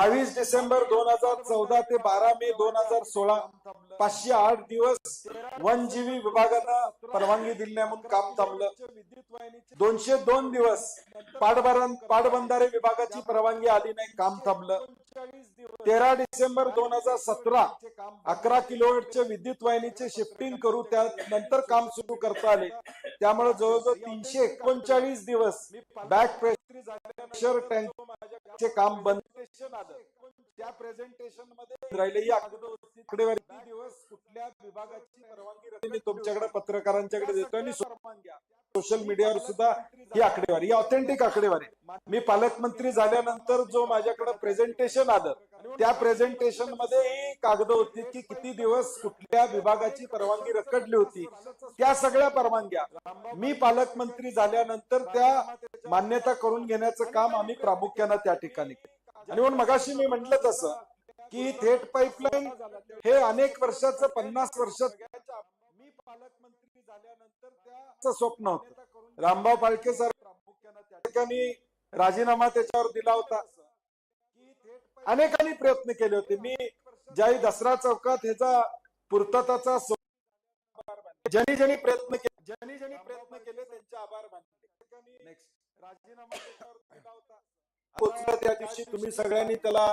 बावीस डिसेंबर दोन हजार चौदा ते बारा मे दोन हजार सोळा पाचशे आठ दिवस वन जीबी विभागानं परवानगी दिली म्हणून काम थांबलं. दोनशे दोन दिवस पाटबरण पाटबंधारे विभागाची परवानगी आली नाही काम थांबलं. तेरा डिसेंबर दोन हजार सतरा अकरा किलोवॅटच्या विद्युत वाहिनीचे शिफ्टिंग करू त्यानंतर काम सुरू करता आले. त्यामुळे जवळजवळ तीनशे एकोणचाळीस दिवस बॅक प्रेशर टँकचे काम बंद त्या प्रेझेंटेशनमध्ये राहिले या आकडेवारी दिवस कुठल्या विभागाची परवानगी तुमच्याकडे पत्रकारांच्याकडे देतो आणि सोशल मीडियावर सुद्धा ही आकडेवारी ही ऑथेंटिक आकडेवारी. मी पालकमंत्री झाल्यानंतर जो माझ्याकडे प्रेझेंटेशन आलं त्या प्रेझेंटेशनमध्ये कागद होती की किती दिवस कुठल्या विभागाची परवानगी रखडली होती. त्या सगळ्या परवानग्या मी पालकमंत्री झाल्यानंतर त्या मान्यता करून घेण्याचं काम आम्ही प्रामुख्यानं त्या ठिकाणी केलं. आणि म्हणून मगाशी मी म्हंटल तसं की थेट पाईपलाईन हे अनेक वर्षाचं पन्नास वर्षात मी पालकमंत्री झाल्यानंतर त्याचं स्वप्न होतं. रामभाऊ पालखे सर त्या ठिकाणी राजीनामा त्याच्यावर दिला होता. अनेकांनी प्रयत्न केले होते. मी ज्याही दसरा चौकात ह्याचा पूर्तताचा ज्यांनी ज्यांनी प्रयत्न केले ज्यांनी ज्यांनी प्रयत्न केले त्यांचे आभार मानले. नेक्स्ट राजीनामा त्याच्यावर दिला होता. पोचलं त्या दिवशी तुम्ही सगळ्यांनी त्याला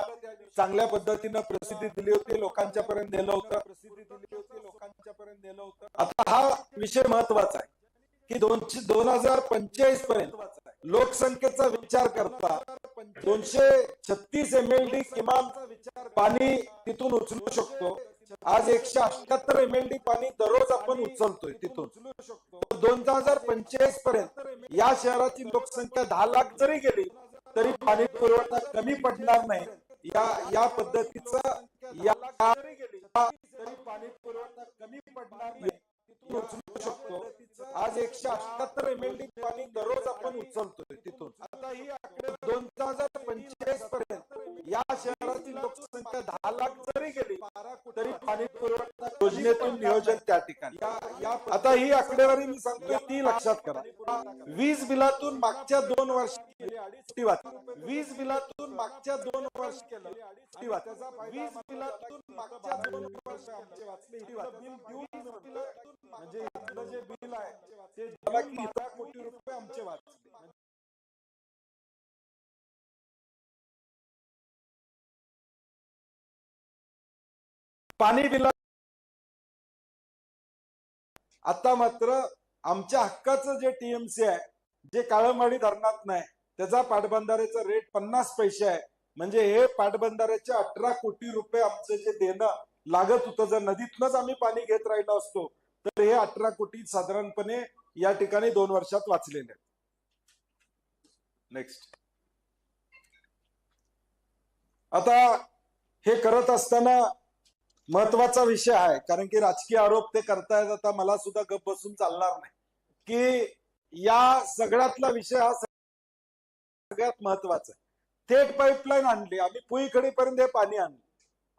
चांगल्या पद्धतीनं प्रसिद्धी दिली होती लोकांच्या पर्यंत नेलं होतं. प्रसिद्धी दिली होती लोकांच्या पर्यंत नेलं होतं आता हा विषय महत्त्वाचा आहे की दोनशे दोन हजार पंचेचाळीस पर्यंत लोकसंख्येचा विचार करता दोनशे छत्तीस एम एल डी किमान पाणी तिथून उचलू शकतो. आज एकशे अठ्याहत्तर एम एल डी पाणी दररोज आपण उचलतोय तिथून. दोन हजार पंचेचाळीस पर्यंत या शहराची लोकसंख्या दहा लाख जरी गेली तरी पाणी पुरवठा कमी पडणार नाही. या या पद्धतीचा या तरी पाणी पुरवठा कमी पडणार नाही. उचलू शकतो आज एकशे अठ्याहत्तर एम एल डी पाणी दररोज आपण उचलतोय तिथून. आता ही दोन हजार पंचेचाळीस पर्यंत. या शहरातील लोकसंख्या दहा लाख जरी गेली तरी पाणी पुरवठा योजनेतून नियोजन त्या ठिकाणी. आता ही आकडेवारी मी सांगतो ती लक्षात करा. वीज बिलातून मागच्या दोन वर्ष वीज बिलातून मागच्या दोन वर्ष केलं वीज बिलातून मागच्या दोन वर्ष आमचे वाचले बिल म्हणजे इथलं जे बिल आहे ते झालं की कोटी रुपये आमचे वाचले. म्हणजे पाणी बिला आता मात्र आमच्या हक्काचं जे टीएमसी आहे जे काळमाडी धरणात नाही त्याचा पाटबंधाऱ्याचा रेट पन्नास पैसे आहे. म्हणजे हे पाटबंधाऱ्याचे अठरा कोटी रुपये आमचं जे देणं लागत होतं जर नदीतूनच आम्ही पाणी घेत राहिलो असतो तर हे अठरा कोटी साधारणपणे या ठिकाणी दोन वर्षात वाचलेले आहेत. नेक्स्ट आता हे करत असताना महत्त्वाचा विषय आहे कारण की राजकीय आरोप ते करतायत आता मला सुद्धा गप बसून चालणार नाही. की या सगळ्यातला विषय हा सगळ्यात महत्त्वाचा आहे. थेट पाईपलाईन आणली आम्ही पुईखडीपर्यंत हे पाणी आणलं.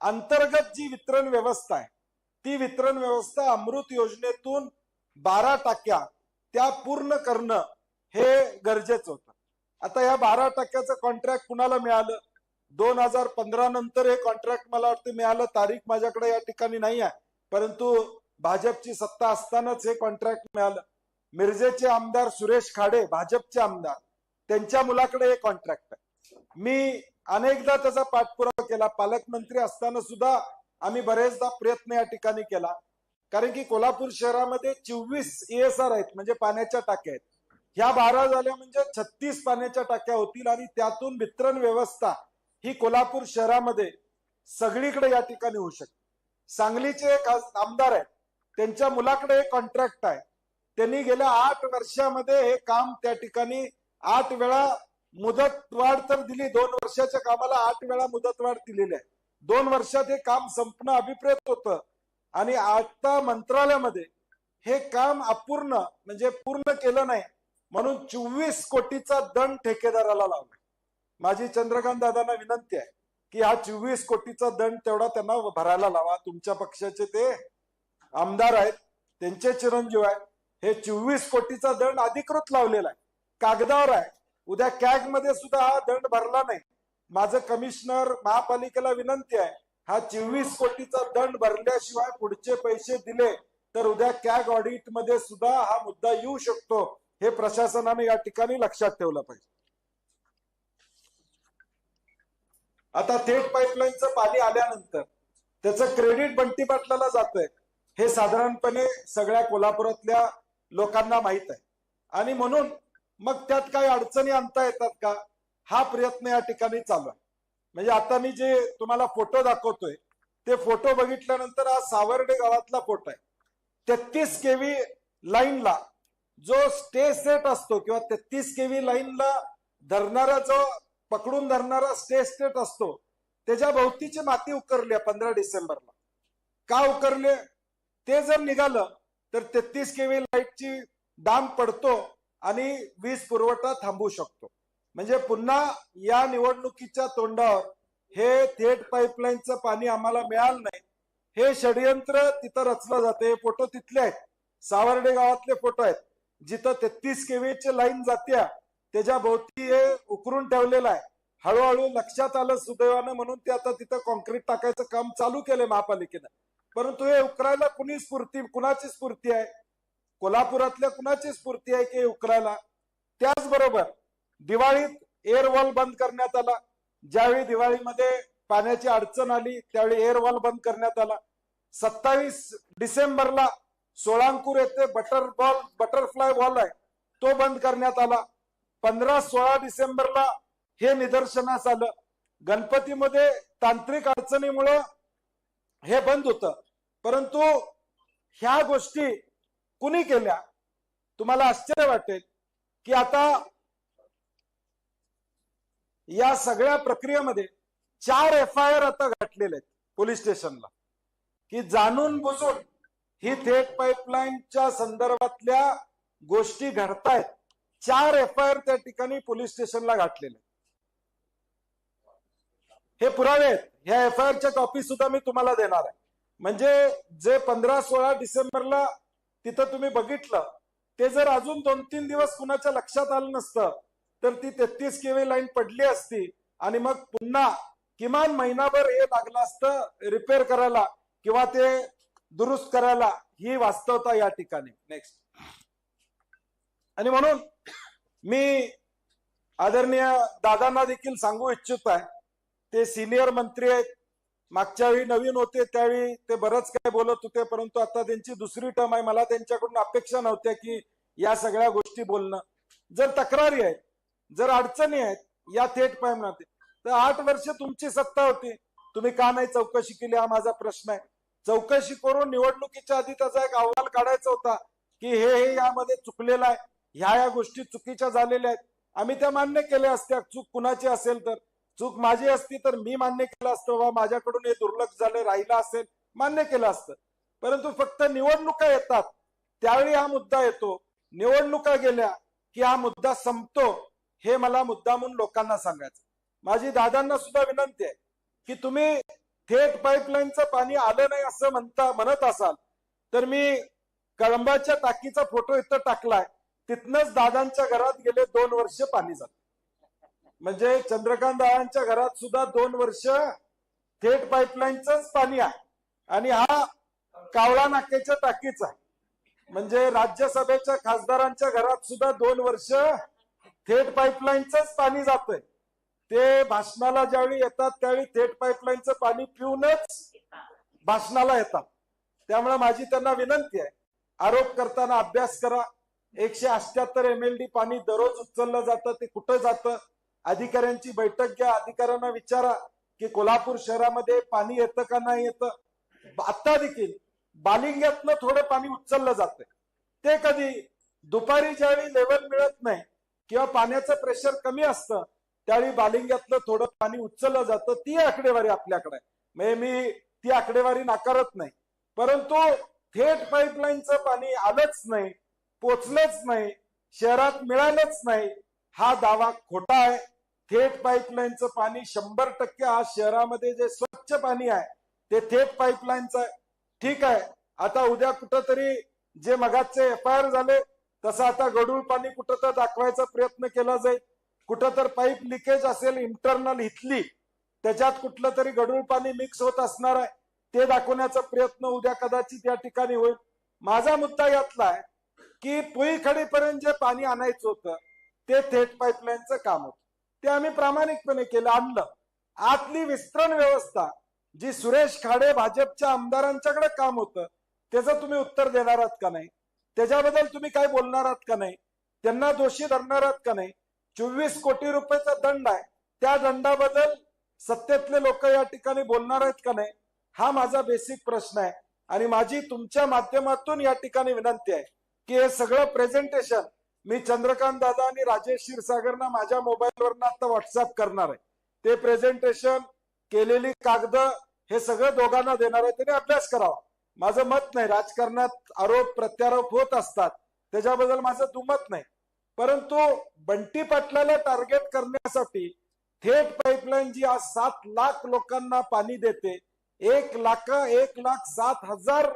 अंतर्गत जी वितरण व्यवस्था आहे ती वितरण व्यवस्था अमृत योजनेतून बारा टक्क्या त्या पूर्ण करणं हे गरजेचं होतं. आता या बारा टक्क्याचं कॉन्ट्रॅक्ट कुणाला मिळालं? दोन हजार पंधरा नंतर हे कॉन्ट्रॅक्ट मला वाटतं मिळालं. तारीख माझ्याकडे या ठिकाणी नाही आहे. परंतु भाजपची सत्ता असतानाच हे कॉन्ट्रॅक्ट मिळालं. मिरजेचे आमदार सुरेश खाडे भाजपचे आमदार त्यांच्या मुलाकडे हे कॉन्ट्रॅक्ट आहे. मी अनेकदा त्याचा पाठपुरावा केला. पालकमंत्री असताना सुद्धा आम्ही बरेचदा प्रयत्न या ठिकाणी केला. कारण की कोल्हापूर शहरामध्ये चोवीस एएसआर आहेत म्हणजे पाण्याच्या टाक्या आहेत. ह्या बारा झाल्या म्हणजे छत्तीस पाण्याच्या टाक्या होतील आणि त्यातून वितरण व्यवस्था ही कोल्हापूर शहरामध्ये सगळीकडे या ठिकाणी होऊ शकते. सांगलीचे एक आमदार आहेत त्यांच्या मुलाकडे एक कॉन्ट्रॅक्ट आहे. त्यांनी गेल्या आठ वर्षामध्ये हे काम त्या ठिकाणी आठ वेळा मुदतवाढ तर दिली दोन वर्षाच्या कामाला आठ वेळा मुदतवाढ दिलेली आहे. दोन वर्षात हे काम संपणं अभिप्रेत होतं. आणि आता मंत्रालयामध्ये हे काम अपूर्ण म्हणजे पूर्ण केलं नाही म्हणून चोवीस कोटीचा दंड ठेकेदाराला लावला. माझी चंद्रकांत दादांना विनंती आहे की हा चोवीस कोटीचा दंड तेवढा त्यांना भरायला लावा. तुमच्या पक्षाचे ते आमदार आहेत त्यांचे चिरंजीव आहेत. हे चोवीस कोटीचा दंड अधिकृत लावलेला आहे. कागदावर आहे. उद्या कॅगमध्ये सुद्धा हा दंड भरला नाही. माझं कमिशनर महापालिकेला विनंती आहे हा चोवीस कोटीचा दंड भरल्याशिवाय पुढचे पैसे दिले तर उद्या कॅग ऑडिटमध्ये सुद्धा हा मुद्दा येऊ शकतो. हे प्रशासनाने या ठिकाणी लक्षात ठेवलं पाहिजे. आता थेट पाईपलाईनचं पाणी आल्यानंतर त्याचं क्रेडिट बंटी पाटलाला जातंय. हे साधारणपणे सगळ्या कोल्हापुरातल्या लोकांना माहीत आहे. आणि म्हणून मग त्यात काही अडचणी आणता येतात का? हा प्रयत्न या ठिकाणी चालू आहे. म्हणजे आता मी जे तुम्हाला फोटो दाखवतोय ते फोटो बघितल्यानंतर हा सावर्डे गावातला फोटो आहे. तेहतीस केवी लाईनला जो स्टे सेट असतो किंवा तेहतीस केवी लाईनला धरणारा जो पकडून धरणारा स्टे स्टेट असतो त्याच्या भोवतीची माती उकरली आहे पंधरा डिसेंबरला. का उकरले? ते जर निघालं तर तेहतीस केवी लाईटची डाम पडतो आणि वीज पुरवठा थांबू शकतो. म्हणजे पुन्हा या निवडणुकीच्या तोंडावर हे थेट पाईपलाईनचं पाणी आम्हाला मिळालं नाही. हे षडयंत्र तिथं रचलं जाते. फोटो तिथले आहेत. सावर्डे गावातले फोटो आहेत. जिथं तेहतीस केव्हीची लाईन जात्या त्याच्या भोवती हे उकरून ठेवलेलं आहे. हळूहळू लक्षात आलं सुदैवानं म्हणून ते आता तिथं कॉन्क्रीट टाकायचं काम चालू केलंय महापालिकेनं. परंतु हे उकरायला कुणी स्फूर्ती कुणाची स्फूर्ती आहे? कोल्हापुरातल्या कुणाची स्फूर्ती आहे की हे उकरायला? त्याचबरोबर दिवाळीत एअरवॉल बंद करण्यात आला. ज्यावेळी दिवाळीमध्ये पाण्याची अडचण आली त्यावेळी एअरवॉल बंद करण्यात आला. सत्तावीस डिसेंबरला सोळांकूर येथे बटर बॉल बटरफ्लाय बॉल आहे. तो बंद करण्यात आला. पंधरा सोळा डिसेंबरला हे निदर्शनास आलं. गणपतीमध्ये तांत्रिक अडचणीमुळं हे बंद होतं. परंतु ह्या गोष्टी कुणी केल्या? तुम्हाला आश्चर्य वाटेल की आता या सगळ्या प्रक्रियेमध्ये चार एफ आय आर आता घातलेले आहेत पोलीस स्टेशनला. की जाणून बुजून ही थेट पाईपलाईनच्या संदर्भातल्या गोष्टी घडतायत चार एफ आय आर त्या ठिकाणी पोलीस स्टेशनला घातलेले हे पुरावे आहेत. ह्या एफ आय आरच्या कॉपी सुद्धा मी तुम्हाला देणार आहे. म्हणजे जे पंधरा सोळा डिसेंबरला तिथं तुम्ही बघितलं ते जर अजून दोन तीन दिवस कुणाच्या लक्षात आलं नसतं तर ती तेहतीस केवी लाईन पडली असती. आणि मग पुन्हा किमान महिनाभर हे लागलं असतं रिपेअर करायला किंवा ते दुरुस्त करायला ही वास्तवता या ठिकाणी. नेक्स्ट आणि म्हणून मी आदरणीय दादांना देखील सांगू इच्छित आहे. ते सिनियर मंत्री आहेत. मागच्या वेळी नवीन होते त्यावेळी ते बरंच काय बोलत होते परंतु आता त्यांची दुसरी टर्म आहे. मला त्यांच्याकडून अपेक्षा नव्हत्या की या सगळ्या गोष्टी बोलणं. जर तक्रारी आहेत जर अडचणी आहेत या थेट पायमनाते तर आठ वर्ष तुमची सत्ता होती. तुम्ही का नाही चौकशी केली? हा माझा प्रश्न आहे. चौकशी करून निवडणुकीच्या आधी त्याचा एक अहवाल काढायचा होता की हे हे यामध्ये चुकलेलं आहे. ह्या या गोष्टी चुकीच्या झालेल्या आहेत. आम्ही त्या मान्य केल्या असत्या. चूक कुणाची असेल तर? चूक माझी असती तर मी मान्य केलं असतं बाबा माझ्याकडून हे दुर्लक्ष झालं राहिलं असेल मान्य केलं असतं. परंतु फक्त निवडणुका येतात. त्यावेळी हा मुद्दा येतो. निवडणुका गेल्या की हा मुद्दा संपतो. हे मला मुद्दामून म्हणून लोकांना सांगायचं. माझी दादांना सुद्धा विनंती आहे की तुम्ही थेट पाईपलाईनचं पाणी आलं नाही असं म्हणता म्हणत असाल तर मी कळंबाच्या टाकीचा फोटो इथं टाकलाय. तिथनच दादांच्या घरात गेले दोन वर्ष पाणी जात. म्हणजे चंद्रकांत दादांच्या घरात सुद्धा दोन वर्ष थेट पाईपलाईनच पाणी आहे. आणि हा कावळा नाक्याच्या टाकीचा आहे. म्हणजे राज्यसभेच्या खासदारांच्या घरात सुद्धा दोन वर्ष थेट पाईपलाईनच पाणी जातंय. ते भाषणाला ज्यावेळी येतात त्यावेळी थेट पाईपलाईनचं पाणी पिऊनच भाषणाला येतात. त्यामुळे माझी त्यांना विनंती आहे आरोप करताना अभ्यास करा. एकशे अष्ट्याहत्तर एम एल डी पाणी दररोज उचललं जातं ते कुठं जातं? अधिकाऱ्यांची बैठक घ्या अधिकाऱ्यांना विचारा की कोल्हापूर शहरामध्ये पाणी येतं का नाही येतं? आता देखील बालिंग्यातनं थोडं पाणी उचललं जातं ते कधी दुपारी ज्यावेळी लेवल मिळत नाही किंवा पाण्याचं प्रेशर कमी असतं त्यावेळी बालिंग्यातलं थोडं पाणी उचललं जातं ती आकडेवारी आपल्याकडे. म्हणजे मी ती आकडेवारी नाकारत नाही. परंतु थेट पाईपलाईनचं पाणी आलंच नाही पोचलंच नाही शहरात मिळालंच नाही. हा दावा खोटा आहे. थेट पाईपलाईनचं पाणी शंभर टक्के आज शहरामध्ये जे स्वच्छ पाणी आहे ते थेट पाईपलाईनचं आहे. ठीक आहे. आता उद्या कुठंतरी जे मगाचे एफ आय आर झाले तसं आता गडूळ पाणी कुठं तर दाखवायचा प्रयत्न केला जाईल. कुठं तर पाईप लिकेज असेल इंटरनल इथली त्याच्यात कुठलं तरी गढूळ पाणी मिक्स होत असणार आहे. ते दाखवण्याचा प्रयत्न उद्या कदाचित या ठिकाणी होईल. माझा मुद्दा यातला आहे की पुईखडीपर्यंत जे पाणी आणायचं होतं ते थेट पाईपलाईनचं काम होतं. ते आम्ही प्रामाणिकपणे केलं आणलं. आतली विस्तरण व्यवस्था जी सुरेश खाडे भाजपच्या आमदारांच्याकडे काम होतं त्याचं तुम्ही उत्तर देणार आहात का नाही? त्याच्याबद्दल तुम्ही काय बोलणार आहात का नाही? त्यांना दोषी धरणार आहात का नाही? चोवीस कोटी रुपयाचा दंड आहे. त्या दंडाबद्दल सत्तेतले लोक या ठिकाणी बोलणार आहेत का नाही? हा माझा बेसिक प्रश्न आहे. आणि माझी तुमच्या माध्यमातून या ठिकाणी विनंती आहे की हे सगळं प्रेझेंटेशन मी चंद्रकांत दादा आणि राजेश क्षीरसागरना माझ्या मोबाईलवरनं आता व्हॉट्सअप करणार आहे. ते प्रेझेंटेशन केलेली कागद हे सगळं दोघांना देणार आहे. त्याने अभ्यास करावा. माझं मत नाही. राजकारणात आरोप प्रत्यारोप होत असतात. त्याच्याबद्दल माझं दुमत नाही. परंतु बंटी पाटलाला टार्गेट करण्यासाठी थेट पाईपलाईन जी आज सात लाख लोकांना पाणी देते एक लाख एक लाख सात हजार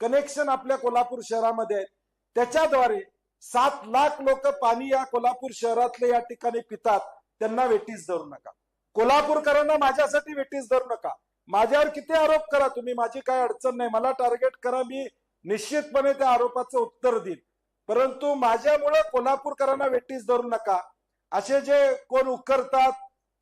कनेक्शन आपल्या कोल्हापूर शहरामध्ये आहेत. त्याच्याद्वारे सात लाख लोक पाणी या कोल्हापूर शहरातले या ठिकाणी पितात त्यांना वेटीस धरू नका. कोल्हापूरकरांना माझ्यासाठी वेटीस धरू नका. माझ्यावर किती आरोप करा तुम्ही माझी काय अडचण नाही. मला टार्गेट करा मी निश्चितपणे त्या आरोपाचं उत्तर देईन. परंतु माझ्यामुळे कोल्हापूरकरांना वेटीस धरू नका. असे जे कोण उकरतात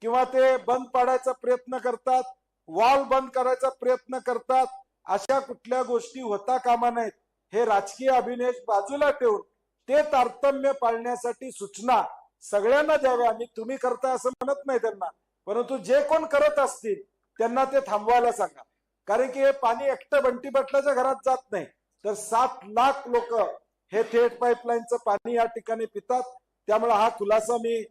किंवा ते बंद पाडायचा प्रयत्न करतात वॉल बंद करायचा प्रयत्न करतात अशा कुठल्या गोष्टी होता कामा नाहीत हे राजकीय अभिनय बाजूला ठेवून ते तारतम्य पाळण्यासाठी सूचना सगळ्यांना द्याव्या. आणि तुम्ही करता असं म्हणत नाही त्यांना. परंतु जे कोण करत असतील त्यांना ते थांबवायला सांगा. कारण की हे पाणी एकटं बंटी बटलाच्या घरात जात नाही. तर सात लाख लोक हे थेट पाईपलाईनचं पाणी या ठिकाणी पितात. त्यामुळे हा खुलासा मी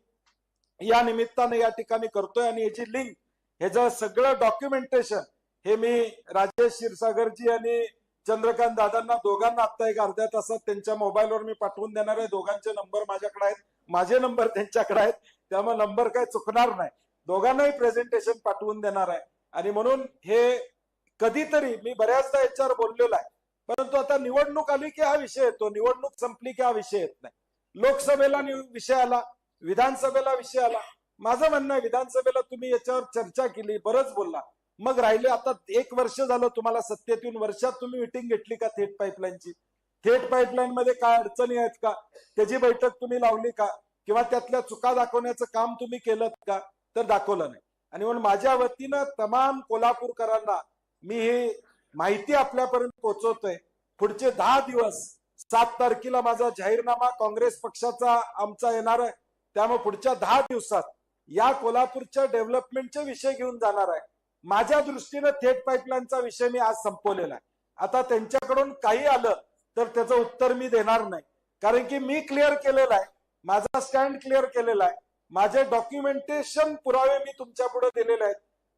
या निमित्ताने या ठिकाणी करतोय. आणि याची लिंक ह्याचं सगळं डॉक्युमेंटेशन हे मी राजेश क्षीरसागरजी आणि चंद्रकांत दादांना दोघांना आता एक अर्ध्या तासात त्यांच्या मोबाईलवर मी पाठवून देणार आहे. दोघांचे नंबर माझ्याकडे आहेत. माझे नंबर त्यांच्याकडे आहेत. त्यामुळे नंबर काही चुकणार नाही. दोघांनाही प्रेझेंटेशन पाठवून देणार आहे. आणि म्हणून हे कधीतरी मी बऱ्याचदा याच्यावर बोललेलो आहे. परंतु आता निवडणूक आली की हा विषय येतो निवडणूक संपली की हा विषय येत नाही. लोकसभेला विषय आला विधानसभेला विषय आला. माझं म्हणणं आहे विधानसभेला तुम्ही याच्यावर चर्चा केली बरंच बोलला. मग राहिले आता एक वर्ष झालं तुम्हाला सत्तेत येऊन वर्षात तुम्ही मिटिंग घेतली का थेट पाईपलाईनची थेट पाईपलाईन मध्ये काय अडचणी आहेत का? त्याची बैठक तुम्ही लावली का? किंवा त्यातल्या चुका दाखवण्याचं काम तुम्ही केलं का? तर दाखवलं नाही. आणि म्हणून माझ्या वतीनं तमाम कोल्हापूरकरांना मी ही माहिती आपल्यापर्यंत पोहोचवतोय. पुढचे दहा दिवस सात तारखेला माझा जाहीरनामा काँग्रेस पक्षाचा आमचा येणार आहे. त्यामुळे पुढच्या दहा दिवसात या कोल्हापूरच्या डेव्हलपमेंटचे विषय घेऊन जाणार आहे. माझ्या दृष्टीनं थेट पाईपलाईनचा विषय मी आज संपवलेला आहे. आता त्यांच्याकडून काही आलं तर त्याचं उत्तर मी देणार नाही. कारण की मी क्लिअर केलेलं आहे. माझा स्टँड क्लिअर केलेला आहे. माझे डॉक्युमेंटेशन पुरावे मी तुमच्यापुढे दिलेले आहेत.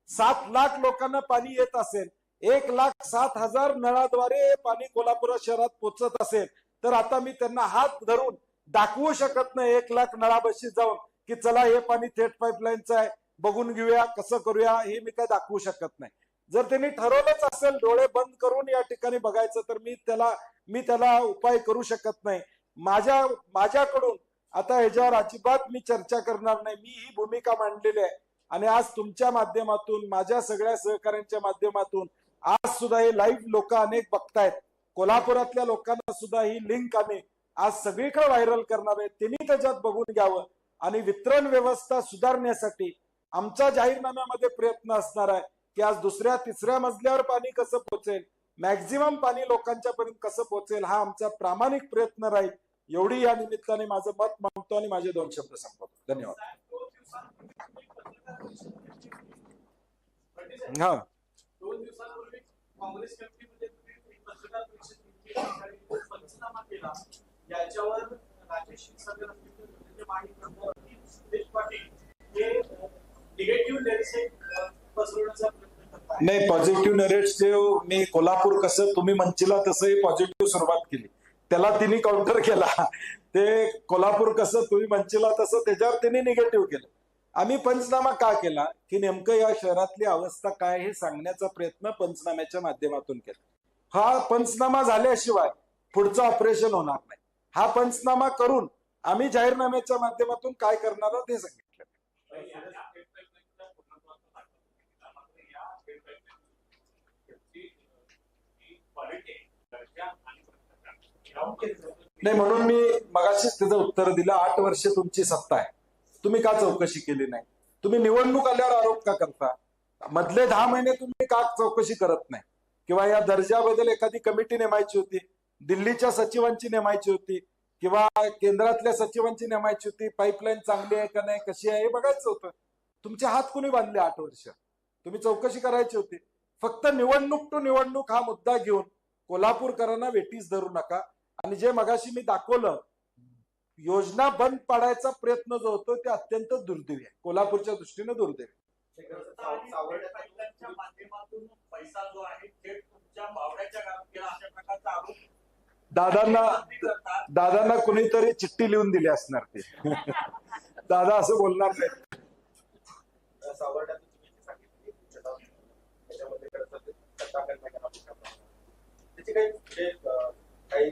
सात लाख लोकांना पाणी येत असेल. एक लाख सात हजार नळाद्वारे पाणी कोल्हापूर शहरात पोचत असेल. तर आता मी त्यांना हात धरून दाखवू शकत नाही एक लाख नळाबशी जाऊन की चला हे पाणी थेट पाईपलाईनचं आहे. बघून घेऊया कसं करूया हे मी काय दाखवू शकत नाही. जर त्यांनी ठरवलंच असेल डोळे बंद करून या ठिकाणी बघायचं तर मी त्याला मी त्याला उपाय करू शकत नाही. माझ्या माझ्याकडून आता ह्याच्यावर अजिबात मी चर्चा करणार नाही. मी ही भूमिका मांडलेली आहे. आणि आज तुमच्या माध्यमातून माझ्या सगळ्या सहकाऱ्यांच्या माध्यमातून आज सुद्धा हे लाईव्ह लोक अनेक बघतायत. कोल्हापुरातल्या लोकांना सुद्धा ही लिंक आम्ही आज सगळीकडे व्हायरल करणार आहे. त्यांनी त्याच्यात बघून घ्यावं. आणि वितरण व्यवस्था सुधारण्यासाठी आमच्या जाहीरनाम्यामध्ये प्रयत्न असणार आहे की आज दुसऱ्या तिसऱ्या मजल्यावर पाणी कसं पोहोचेल मॅक्झिमम पाणी लोकांच्या पर्यंत कसं पोहोचेल हा आमचा प्रामाणिक प्रयत्न राहील. एवढी या निमित्ताने माझं मत मांडतो आणि माझे दोन शब्द संपवतो धन्यवाद. हा. नाही पॉझिटिव्ह नरेटिव्ह मी कोल्हापूर कसं तुम्ही म्हणचिला तसं पॉझिटिव्ह सुरुवात केली. त्याला तिने काउंटर केला. ते कोल्हापूर कसं तुम्ही म्हणशीला तसं त्याच्यावर त्यांनी निगेटिव्ह केलं. आम्ही पंचनामा का केला? की नेमकं या शहरातली अवस्था काय हे सांगण्याचा प्रयत्न पंचनाम्याच्या माध्यमातून केला. हा पंचनामा झाल्याशिवाय पुढचं ऑपरेशन होणार नाही. हा पंचनामा करून आम्ही जाहीरनाम्याच्या माध्यमातून काय करणार आहोत ते सांगितलं. नाही म्हणून मी मगाशीच त्याचं उत्तर दिलं. आठ वर्ष तुमची सत्ता आहे. तुम्ही का चौकशी केली नाही? तुम्ही निवडणूक आल्यावर आरोप का करता? मधले दहा महिने तुम्ही का चौकशी करत नाही? किंवा या दर्जाबद्दल एखादी कमिटी नेमायची होती दिल्लीच्या सचिवांची नेमायची होती किंवा केंद्रातल्या सचिवांची नेमायची होती पाईपलाईन चांगली आहे का नाही कशी आहे हे बघायचं होतं. तुमचे हात कुणी बांधले आठ वर्ष? तुम्ही चौकशी करायची होती. फक्त निवडणूक टू निवडणूक हा मुद्दा घेऊन कोल्हापूरकरांना वेटीस धरू नका. आणि जे मगाशी मी दाखवलं योजना बंद पाडायचा प्रयत्न जो होतो ते अत्यंत दुर्दैवी आहे. कोल्हापूरच्या दृष्टीने दुर्दैवी. पाईपलाईनच्या माध्यमातून पैसा जो आहे थेट तुमच्या बावड्याच्या घरात गेला अशा प्रकारचा आरोप दादांना. दादांना कुणीतरी चिठ्ठी लिहून दिली असणार ते. दादा असं बोलणार नाही. त्याची काही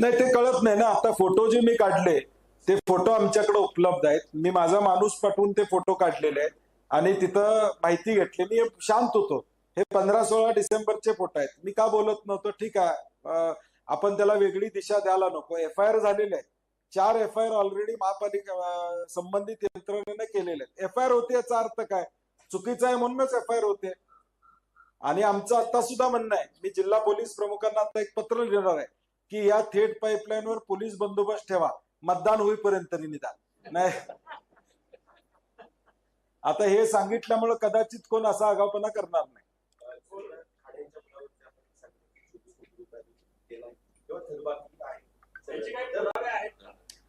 नाही ते कळत नाही ना. आता फोटो जे मी काढले ते फोटो आमच्याकडे उपलब्ध आहेत. मी माझा माणूस पाठवून ते फोटो काढलेले आहेत. आणि तिथं माहिती घेतली. मी शांत होतो. हे पंधरा सोळा डिसेंबरचे फोटो आहेत. मी का बोलत नव्हतो? ठीक आहे. आपण त्याला वेगळी दिशा द्यायला नको. एफ आय आर झालेले आहे चार एफ आय आर ऑलरेडी महापालिका संबंधित यंत्रणेने केलेले आहेत. एफ आय आर होते याचा अर्थ काय? चुकीचा आहे म्हणूनच एफ आय आर होते. आणि आमचं आता सुद्धा म्हणणं आहे मी जिल्हा पोलीस प्रमुखांना आता एक पत्र लिहिणार आहे की या थेट पाईपलाईनवर पोलीस बंदोबस्त ठेवा मतदान होईपर्यंत तरी निदान. नाही. आता हे सांगितल्यामुळे कदाचित कोण असा आगावपणा करणार नाही.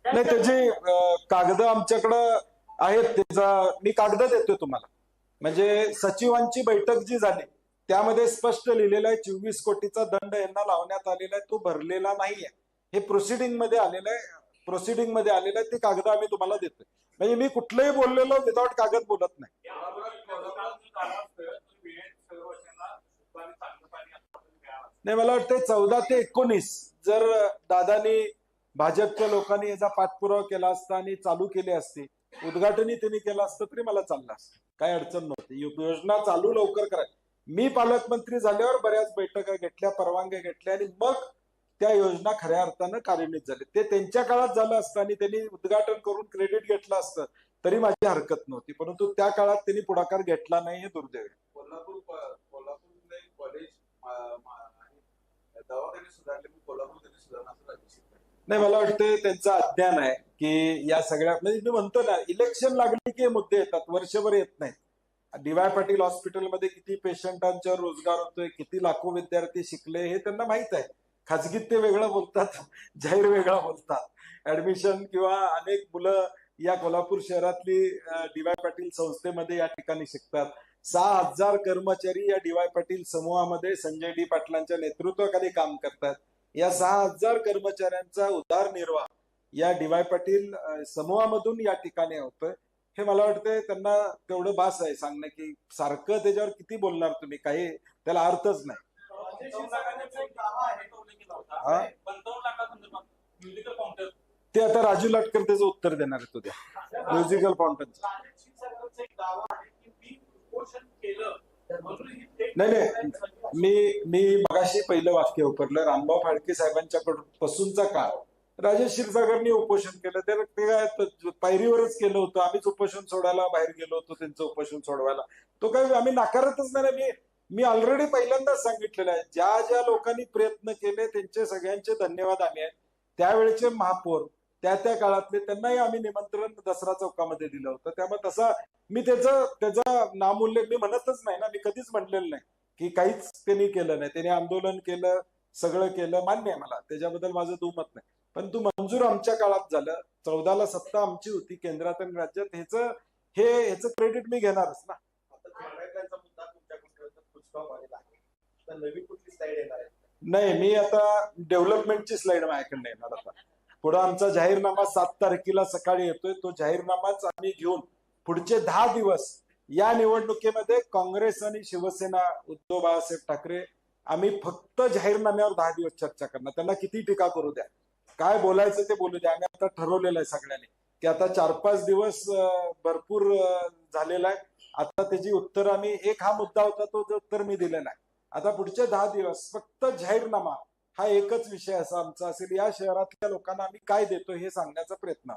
नाही त्याची कागद आमच्याकडं आहेत त्याचा मी कागद देतो तुम्हाला. म्हणजे सचिवांची बैठक जी झाली त्यामध्ये स्पष्ट लिहिलेलं आहे चोवीस कोटीचा दंड यांना लावण्यात आलेला आहे तो भरलेला नाहीये. हे प्रोसिडिंगमध्ये आलेलं आहे प्रोसिडिंगमध्ये आलेलं आहे ते कागद आम्ही तुम्हाला देतोय. म्हणजे मी कुठलंही बोललेलो विदाउट कागद बोलत नाही. नाही मला वाटतं चौदा ते एकोणीस जर दादानी भाजपच्या लोकांनी याचा पाठपुरावा केला असता आणि चालू केली असती उद्घाटनही त्यांनी केलं असतं तरी मला चाललं असतं. काही अडचण नव्हती. योजना चालू लवकर करायची. मी पालकमंत्री झाल्यावर बऱ्याच बैठका घेतल्या परवानग्या घेतल्या आणि मग त्या योजना खऱ्या अर्थानं कार्यान्वित झाल्या. ते त्यांच्या काळात झालं असतं आणि त्यांनी उद्घाटन करून क्रेडिट घेतलं असतं तरी माझी हरकत नव्हती. परंतु त्या काळात त्यांनी पुढाकार घेतला नाही हे दुर्दैव. कोल्हापूर कॉलेज दवाखाने सुधारले कोल्हापूर त्यांनी सुधारणा सरकार नाही मला वाटतं त्यांचं अज्ञान आहे की या सगळ्या म्हणजे मी म्हणतो ना इलेक्शन लागली की मुद्दे येतात वर्षभर येत नाहीत. डीवाय पाटील हॉस्पिटलमध्ये किती पेशंटांच्या रोजगार होतोय किती लाखो विद्यार्थी शिकले हे त्यांना माहीत आहे. खाजगीत ते वेगळं बोलतात जाहीर वेगळं बोलतात. ऍडमिशन किंवा अनेक मुलं या कोल्हापूर शहरातली डीवाय पाटील संस्थेमध्ये या ठिकाणी शिकतात. सहा हजार कर्मचारी या डीवाय पाटील समूहामध्ये संजय डी पाटलांच्या नेतृत्वाखाली काम करतात. या सहा हजार कर्मचाऱ्यांचा उदारनिर्वाह या डीवाय पाटील समूहामधून या ठिकाणी होतोय. हे मला वाटतंय त्यांना तेवढं बास आहे सांगणं की सारखं त्याच्यावर किती बोलणार तुम्ही? काही त्याला अर्थच नाही. ते आता राजू लाटकर त्याचं उत्तर देणार आहेत उद्या. म्युझिकल फाउंटनचं. नाही नाही. मी मी मगाशी पहिलं वाक्य वापरलं रामभाऊ फाळके साहेबांच्याकडून पासूनचा काळ. राजेश क्षीरसागरनी उपोषण केलं. त्याला ते काय पायरीवरच केलं होतं. आम्हीच उपोषण सोडायला बाहेर गेलो होतो त्यांचं उपोषण सोडवायला. तो काही आम्ही नाकारतच नाही. मी मी ऑलरेडी पहिल्यांदाच सांगितलेलं आहे. ज्या ज्या लोकांनी प्रयत्न केले त्यांचे सगळ्यांचे धन्यवाद आम्ही आहेत त्यावेळेचे महापौर त्या त्या काळातले त्यांनाही आम्ही निमंत्रण दसरा चौकामध्ये दिलं होतं. त्यामुळे तसा मी त्याचं त्याचा नामोल्लेख मी म्हणतच नाही ना. मी कधीच म्हणलेलं नाही की काहीच त्यांनी केलं नाही. त्यांनी आंदोलन केलं सगळं केलं मान्य आहे मला. त्याच्याबद्दल माझं दुमत नाही. पण तू मंजूर आमच्या काळात झालं. चौदाला सत्ता आमची होती केंद्रात आणि राज्यात. ह्याचं हे ह्याचं क्रेडिट मी घेणारच ना. नाही मी आता डेव्हलपमेंटची स्लाइड माझ्याकडे येणार आता. पुढे आमचा जाहीरनामा सात तारखेला सकाळी येतोय. तो जाहीरनामाच आम्ही घेऊन पुढचे दहा दिवस या निवडणुकीमध्ये काँग्रेस आणि शिवसेना उद्धव बाळासाहेब ठाकरे आम्ही फक्त जाहीरनाम्यावर दहा दिवस चर्चा करणार. त्यांना किती टीका करू द्या? काय बोलायचं ते बोलू द्या आम्ही आता ठरवलेलं आहे सगळ्यांनी. की आता चार पाच दिवस भरपूर झालेला आहे. आता त्याची उत्तर आम्ही एक हा मुद्दा होता तो जो उत्तर मी दिलेला आहे. आता पुढचे दहा दिवस फक्त जाहीरनामा हा एकच विषय असा आमचा असेल. या शहरातल्या लोकांना आम्ही काय देतो हे सांगण्याचा प्रयत्न?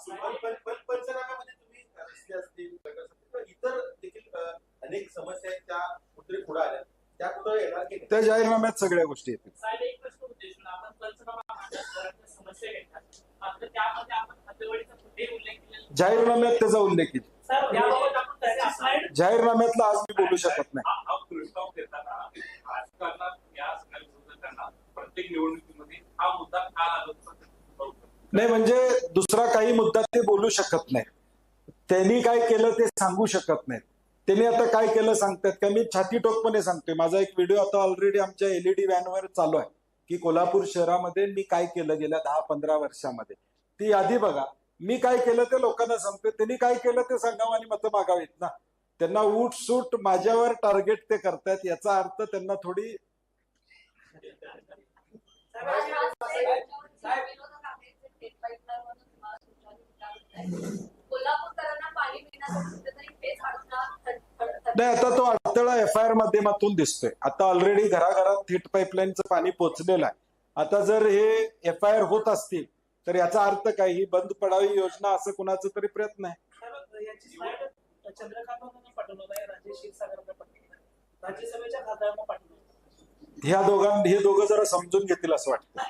त्या जाहीरनाम्यात सगळ्या गोष्टी येतील. जाहीरनाम्यात त्याचा उल्लेख केला जाहीरनाम्यातला आज मी बोलू शकत नाही. नाही म्हणजे दुसरा काही मुद्दा ते बोलू शकत नाही. त्यांनी काय केलं ते सांगू शकत नाही. त्यांनी आता काय केलं सांगतात का? मी छाती टोकपणे सांगतोय. माझा एक व्हिडिओ आता ऑलरेडी आमच्या एलईडी व्हॅनवर चालू आहे. की कोल्हापूर शहरामध्ये मी काय केलं गेल्या दहा पंधरा वर्षामध्ये. ती यादी बघा. मी काय केलं ते लोकांना सांगतोय. त्यांनी काय केलं ते सांगावं आणि मतं मागावीत ना. त्यांना उठ सूट माझ्यावर टार्गेट ते करतायत याचा अर्थ त्यांना थोडी नाही आता तो अडथळा एफ आय आर माध्यमातून दिसतोय आता ऑलरेडी घराघरात थेट पाईपलाईनचं पाणी पोचलेलं आहे आता जर हे एफ आय आर होत असतील तर याचा अर्थ काय ही बंद पडावी योजना असं कुणाचा तरी प्रयत्न आहे. ह्या दोघां हे दोघं जरा समजून घेतील असं वाटतं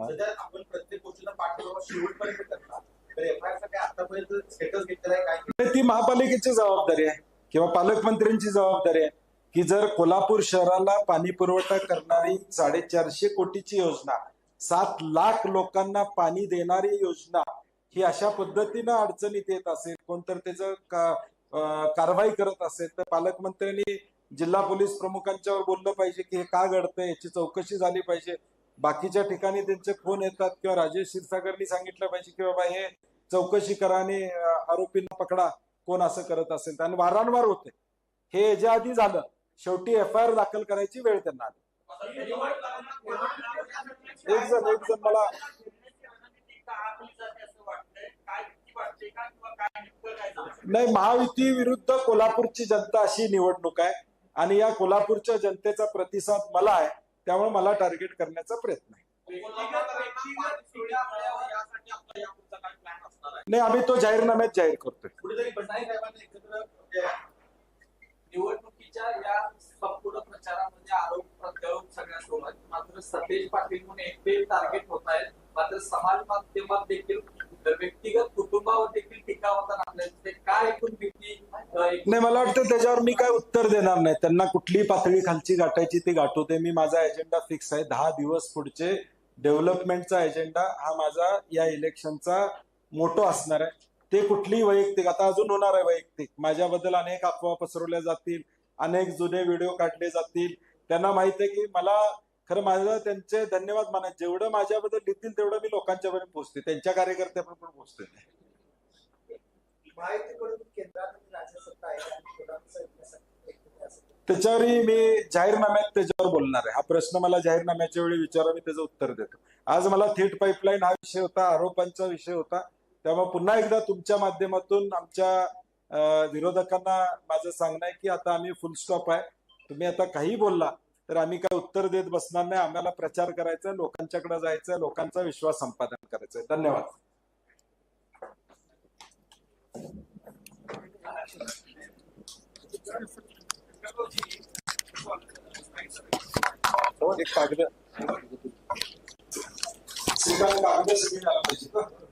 आपण. सध्या प्रत्येक पाठपुरावा शेवटपर्यंत करणार तर एफ आय आरसाठी आतापर्यंत स्टेटस घेतलेला आहे काय आणि ती महापालिकेची जबाबदारी आहे किंवा पालकमंत्र्यांची जबाबदारी आहे की जर कोल्हापूर शहराला पाणी पुरवठा करणारी साडेचारशे कोटीची योजना सात लाख लोकांना पाणी देणारी योजना ही अशा पद्धतीनं अडचणीत येत असेल कोणतर त्याचं का- अं, कारवाई करत असेल तर पालकमंत्र्यांनी जिल्हा पोलीस प्रमुखांच्यावर बोललं पाहिजे की हे का घडतंय याची चौकशी झाली पाहिजे बाकीच्या ठिकाणी त्यांचे फोन येतात किंवा राजेश क्षीरसागरनी सांगितलं पाहिजे की बाबा हे चौकशी करा आणि आरोपींना पकडा कोण असं करत असेल आणि वारंवार होते. हे याच्या आधी झालं. शेवटी एफ आय आर दाखल करायची वेळ त्यांना आली. एक जण एक जण मला नाही महायुती विरुद्ध कोल्हापूरची जनता अशी निवडणूक आहे. आणि या कोल्हापूरच्या जनतेचा प्रतिसाद मला आहे. त्यामुळे मला टार्गेट करण्याचा प्रयत्न आहे. नाही आम्ही तो जाहीरनाम्यात जाहीर करतोय. निवडणुकीच्या या संपूर्ण प्रचारामध्ये आरोप प्रत्यारोप सगळ्या सुरू मात्र सतेज पाटील म्हणून एकटे टार्गेट होत आहेत मात्र समाज माध्यमात देखील व्यक्तिगत कुटुंबावर देखील टीका होताना आपल्याला काय एकूण- नाही मला वाटतं त्याच्यावर मी काय उत्तर देणार नाही. त्यांना कुठली पातळी खालची गाठायची ती गाठू दे. मी माझा एजेंडा फिक्स आहे. दहा दिवस पुढचे डेव्हलपमेंटचा एजेंडा हा माझा या इलेक्शनचा मोठो असणार आहे. ते कुठली वैयक्तिक आता अजून होणार आहे वैयक्तिक. माझ्याबद्दल अनेक अफवा पसरवल्या जातील अनेक जुने व्हिडिओ काढले जातील. त्यांना माहीत आहे की मला खरं माझं त्यांचे धन्यवाद मानायचे. जेवढं माझ्याबद्दल लिहितील तेवढं मी लोकांच्यापर्यंत पोहोचते. त्यांच्या कार्यकर्त्यापर्यंत पण पोहोचते. त्याच्यावरही मी जाहीरनाम्यात त्याच्यावर बोलणार आहे. हा प्रश्न मला जाहीरनाम्याच्या वेळी विचारा मी त्याचं उत्तर देतो. आज मला थेट पाईपलाईन हा विषय होता आरोपांचा विषय होता. त्यामुळे पुन्हा एकदा तुमच्या माध्यमातून आमच्या विरोधकांना माझं सांगणं आहे की आता आम्ही फुल स्टॉप आहे. तुम्ही आता काही बोलला तर आम्ही काय उत्तर देत बसणार नाही. आम्हाला प्रचार करायचा लोकांच्याकडे जायचं लोकांचा विश्वास संपादन करायचा आहे. धन्यवाद. हो, एक कागद श्रीकांत कागद सगळी आला पाहिजे.